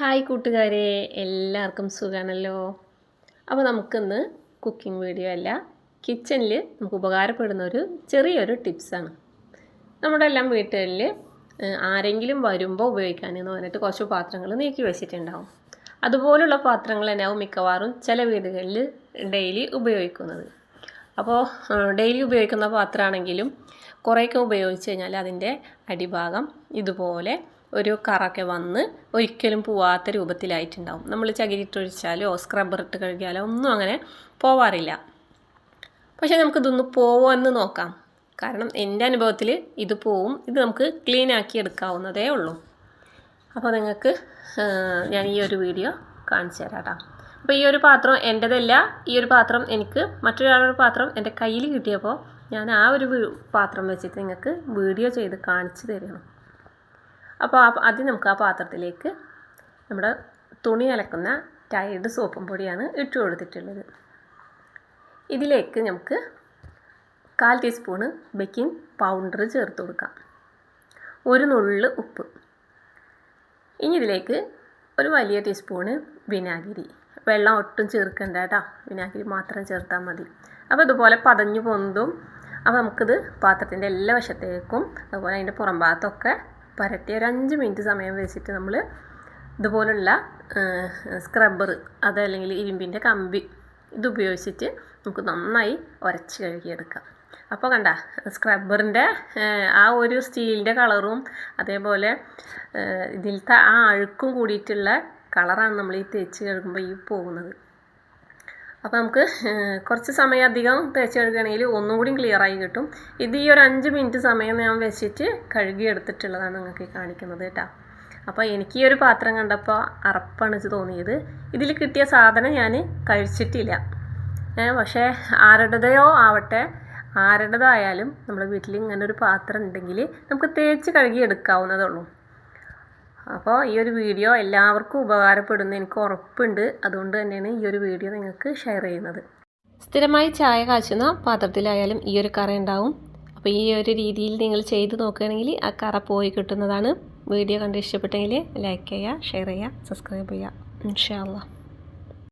Hi കൂട്ടുകാരെ എല്ലാവർക്കും സുഖമാണല്ലോ അപ്പോൾ നമുക്കിന്ന് കുക്കിംഗ് വീഡിയോ അല്ല കിച്ചണിൽ നമുക്ക് ഉപകാരപ്പെടുന്ന ഒരു ചെറിയൊരു ടിപ്സാണ് നമ്മുടെ എല്ലാം വീട്ടുകളിൽ ആരെങ്കിലും വരുമ്പോൾ ഉപയോഗിക്കാൻ എന്ന് പറഞ്ഞിട്ട് കുറച്ച് പാത്രങ്ങൾ നീക്കി വെച്ചിട്ടുണ്ടാവും. അതുപോലുള്ള പാത്രങ്ങൾ തന്നെയാവും മിക്കവാറും ചില വീടുകളിൽ ഡെയിലി ഉപയോഗിക്കുന്നത്. അപ്പോൾ ഡെയിലി ഉപയോഗിക്കുന്ന പാത്രമാണെങ്കിലും കുറേയൊക്കെ ഉപയോഗിച്ച് കഴിഞ്ഞാൽ അതിന്റെ അടിഭാഗം ഇതുപോലെ ഒരു കറൊക്കെ വന്ന് ഒരിക്കലും പോവാത്ത രൂപത്തിലായിട്ടുണ്ടാവും. നമ്മൾ ചകിരിട്ടൊഴിച്ചാലോ സ്ക്രബ്ബർ ഇട്ട് കഴുകിയാലോ ഒന്നും അങ്ങനെ പോവാറില്ല. പക്ഷേ നമുക്കിതൊന്ന് പോവോ എന്ന് നോക്കാം. കാരണം എന്റെ അനുഭവത്തിൽ ഇത് പോവും ഇത് നമുക്ക് ക്ലീൻ ആക്കി എടുക്കാവുന്നതേ ഉള്ളൂ. അപ്പോൾ നിങ്ങൾക്ക് ഞാൻ ഈ ഒരു വീഡിയോ കാണിച്ചു തരാം കേട്ടോ. അപ്പോൾ ഈ ഒരു പാത്രം എന്റെതല്ല ഈ ഒരു പാത്രം എനിക്ക് മറ്റൊരാളുടെ പാത്രം എന്റെ കയ്യിൽ കിട്ടിയപ്പോൾ ഞാൻ ആ ഒരു പാത്രം വെച്ചിട്ട് നിങ്ങൾക്ക് വീഡിയോ ചെയ്ത് കാണിച്ചു തരണം അപ്പോൾ ആദ്യം നമുക്ക് ആ പാത്രത്തിലേക്ക് നമ്മുടെ തുണി അലക്കുന്ന ടൈഡ് സോപ്പും പൊടിയാണ് ഇട്ട് കൊടുത്തിട്ടുള്ളത്. ഇതിലേക്ക് നമുക്ക് കാൽ ടീസ്പൂണ് ബേക്കിംഗ് പൗഡർ ചേർത്ത് കൊടുക്കാം. ഒരു നുള്ള് ഉപ്പ്. ഇനി ഇതിലേക്ക് ഒരു വലിയ ടീസ്പൂണ് വിനാഗിരി. വെള്ളം ഒട്ടും ചേർക്കണ്ട കേട്ടോ. വിനാഗിരി മാത്രം ചേർത്താൽ മതി. അപ്പോൾ ഇതുപോലെ പതഞ്ഞു പൊന്തും. അപ്പോൾ നമുക്കിത് പാത്രത്തിന്റെ എല്ലാ വശത്തേക്കും അതുപോലെ അതിന്റെ പുറം ഭാഗത്തൊക്കെ പരട്ടി ഒരു അഞ്ച് മിനിറ്റ് സമയം വെച്ചിട്ട് നമ്മൾ ഇതുപോലുള്ള സ്ക്രബ്ബർ അതല്ലെങ്കിൽ ഇരുമ്പിന്റെ കമ്പി ഇതുപയോഗിച്ചിട്ട് നമുക്ക് നന്നായി ഉരച്ച് കഴുകിയെടുക്കാം. അപ്പോൾ കണ്ട സ്ക്രബ്ബറിന്റെ ആ ഒരു സ്റ്റീലിന്റെ കളറും അതേപോലെ ഇതിലത്തെ ആ അഴുക്കും കൂടിയിട്ടുള്ള കളറാണ് നമ്മൾ ഈ തേച്ച് കഴുകുമ്പോൾ ഈ പോകുന്നത്. അപ്പോൾ നമുക്ക് കുറച്ച് സമയം അധികം തേച്ച് കഴുകുകയാണെങ്കിൽ ഒന്നും കൂടി ക്ലിയർ ആയി കിട്ടും. ഇത് ഈ ഒരു അഞ്ച് മിനിറ്റ് സമയം ഞാൻ വെച്ചിട്ട് കഴുകി എടുത്തിട്ടുള്ളതാണ് നിങ്ങൾക്ക് കാണിക്കുന്നത് കേട്ടോ. അപ്പോൾ എനിക്ക് ഈ ഒരു പാത്രം കണ്ടപ്പോൾ അറപ്പണിച്ച് തോന്നിയത്. ഇതിൽ കിട്ടിയ സാധനം ഞാൻ കഴിച്ചിട്ടില്ല. പക്ഷേ ആരുടേതയോ ആവട്ടെ ആരുടേതായാലും നമ്മുടെ വീട്ടിൽ ഇങ്ങനെ ഒരു പാത്രം ഉണ്ടെങ്കിൽ നമുക്ക് തേച്ച് കഴുകി എടുക്കാവുന്നതേ ഉള്ളൂ. അപ്പോൾ ഈ ഒരു വീഡിയോ എല്ലാവർക്കും ഉപകാരപ്പെടുന്നു. എനിക്ക് ഉറപ്പുണ്ട്. അതുകൊണ്ട് തന്നെയാണ് ഈ ഒരു വീഡിയോ നിങ്ങൾക്ക് ഷെയർ ചെയ്യുന്നത്. സ്ഥിരമായി ചായ കാച്ചുന്ന പാത്രത്തിലായാലും ഈ ഒരു കറ ഉണ്ടാവും. അപ്പോൾ ഈ ഒരു രീതിയിൽ നിങ്ങൾ ചെയ്ത് നോക്കുകയാണെങ്കിൽ ആ കറ പോയി കിട്ടുന്നതാണ്. വീഡിയോ കണ്ട് ഇഷ്ടപ്പെട്ടെങ്കിൽ ലൈക്ക് ചെയ്യുക ഷെയർ ചെയ്യുക സബ്സ്ക്രൈബ് ചെയ്യുക. ഇൻഷാ അള്ളാഹ്